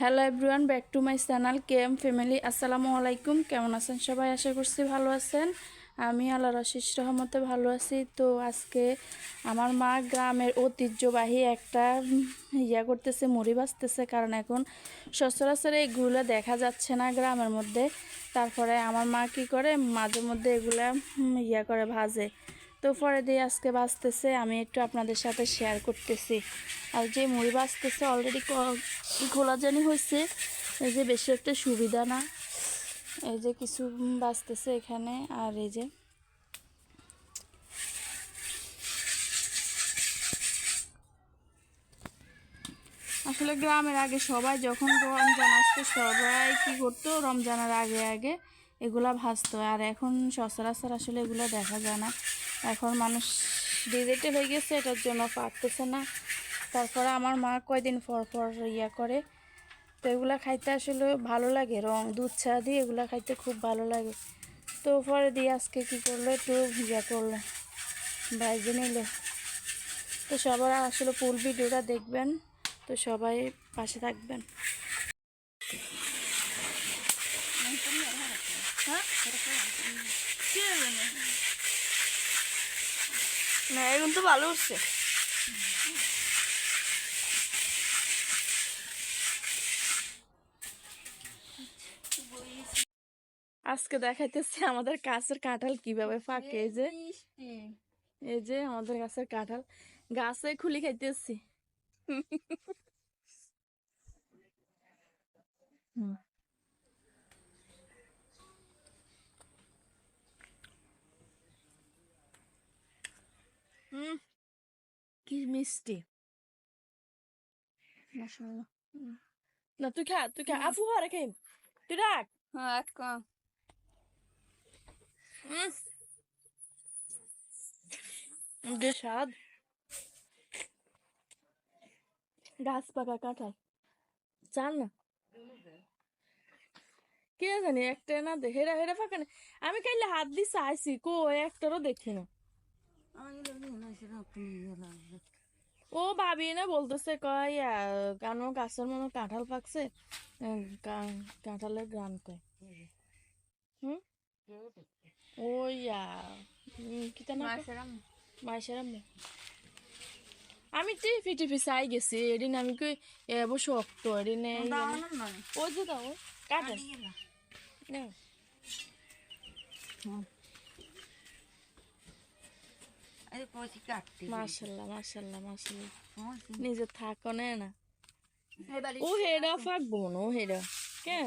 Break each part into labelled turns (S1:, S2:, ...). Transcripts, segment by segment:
S1: Hello everyone back to my channel K M family আসসালামু আলাইকুম কেমন আছেন সবাই? আশা করছি ভালো আছেন। আমি আল্লাহ আশিস রহমতে ভালো আছি। তো আজকে আমার মা গ্রামের ঐতিহ্যবাহী একটা ইয়া করতেছে, মুড়ি বাঁচতেছে কারণ এখন সচরাচর এগুলো দেখা যাচ্ছে না গ্রামের মধ্যে। তারপরে আমার মা কি করে, মাঝে মধ্যে এগুলা ইয়া করে, ভাজে। তো পরে দিয়ে আজকে বাঁচতেছে আমি একটু আপনাদের সাথে শেয়ার করতেছি। আর যে মুড়ি বাঁচতেছে অলরেডি খোলা জানি হয়েছে এই যে বেশি একটা সুবিধা না। এই যে কিছু বাঁচতেছে এখানে আর এই যে আসলে গ্রামের আগে সবাই যখন রমজান আসতো, সবাই কি করতো? রমজানের আগে আগে এগুলা ভাজতো। আর এখন সচরাচর আসলে এগুলো দেখা যায় না। এখন মানুষ ডিজিটাল হয়ে গেছে, এটার জন্য পারতেছে না। তারপরে আমার মা কয়দিন পর পর ইয়া করে, তো এগুলা খাইতে আসলে ভালো লাগে রং, দুধ, চা দিয়ে এগুলা খাইতে খুব ভালো লাগে তো পরে দিয়ে আজকে কী করল, একটু ইয়া করল, ভাইজে নিল তো সবার আসলে ফুল ভিডিওটা দেখবেন, তো সবাই পাশে থাকবেন হ্যাঁ? না? না এখন তো ভালো উঠছে আজকে দেখাইতেছি আমাদের গাছের কাঁঠাল কীভাবে ফাঁকে এই যে। এই যে আমাদের গাছের কাঁঠাল। গাছে খুলি খাইতেছি। কি মিষ্টি। না তুই খা তুই খা। আফু হরে খাইম। তুই রাখ।
S2: হ্যাঁ।
S1: যে স্বাদ গাছ পাকা কাঁঠাল চাল না কে জানি, একটা না দে, হেরা হেরা, ফাঁকা না। আমি কাইলে হাত দিয়ে চাইছি কো একটারও দেখি না। ও ভাবি না বলতেছে, কয় কেন গাছের মনে কাঁঠাল পাকছে? কাঁঠালের গ্রান কয়। ওই আহ, উম, কি? মাইশারাম আমি টিপি টিপি চাই গেছি এদিন আমি কই এবো শক্ত এদিন ও যে দাও কাটেন নাও। মাশাল্লাহ মাশাল্লাহ মাশাল্লাহ নিজে থাকো নে না ও হেডা ফাঁকবো না ও হেডা কেন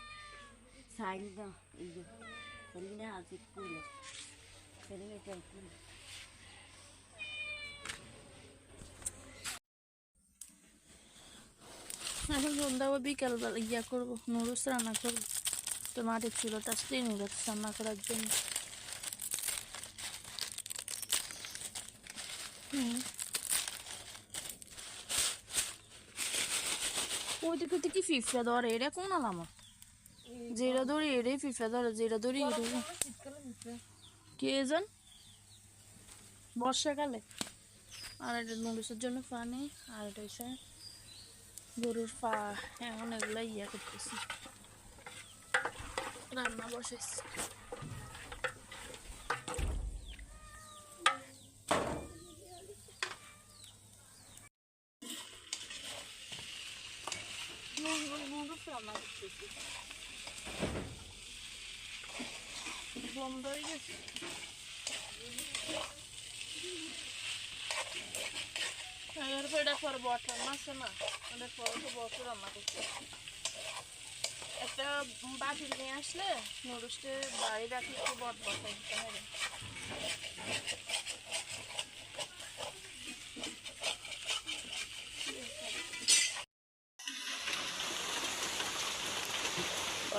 S1: চা রুটি রে এখন সন্ধ্যা বা বিকাল বেলা ইয়া করব, নুডলস রান্না করব। তো মাটির চুলোটা আসলে নুডলস রান্না করার জন্য। ওইদিকে কি ফিফা ধরে এটা কোন আলামত? যেটা ধরি এটাই ফিফা ধরে ধরি এটাই কে জান বর্ষাকালে আর এটা নুডলসের জন্য পানি আর এটা হচ্ছে গরুর পা এখন এগুলা ইয়া করতেছি রান্না বসেছি নুডলস রান্না করতেছি বন্ধ হয়ে গেছে। এরপর এটা পর বটার মাছ না ওদের পর তো বছর রান্না করছে একটা বাটি নিয়ে আসলে নুডলসটা বাড়ি রাখলে একটু বট বসাই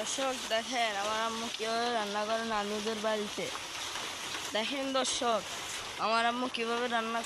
S2: দর্শক, দেখেন আমার আম্মু কীভাবে রান্না করে নানুদের বাড়িতে। দেখেন দর্শক, আমার আম্মু কীভাবে রান্না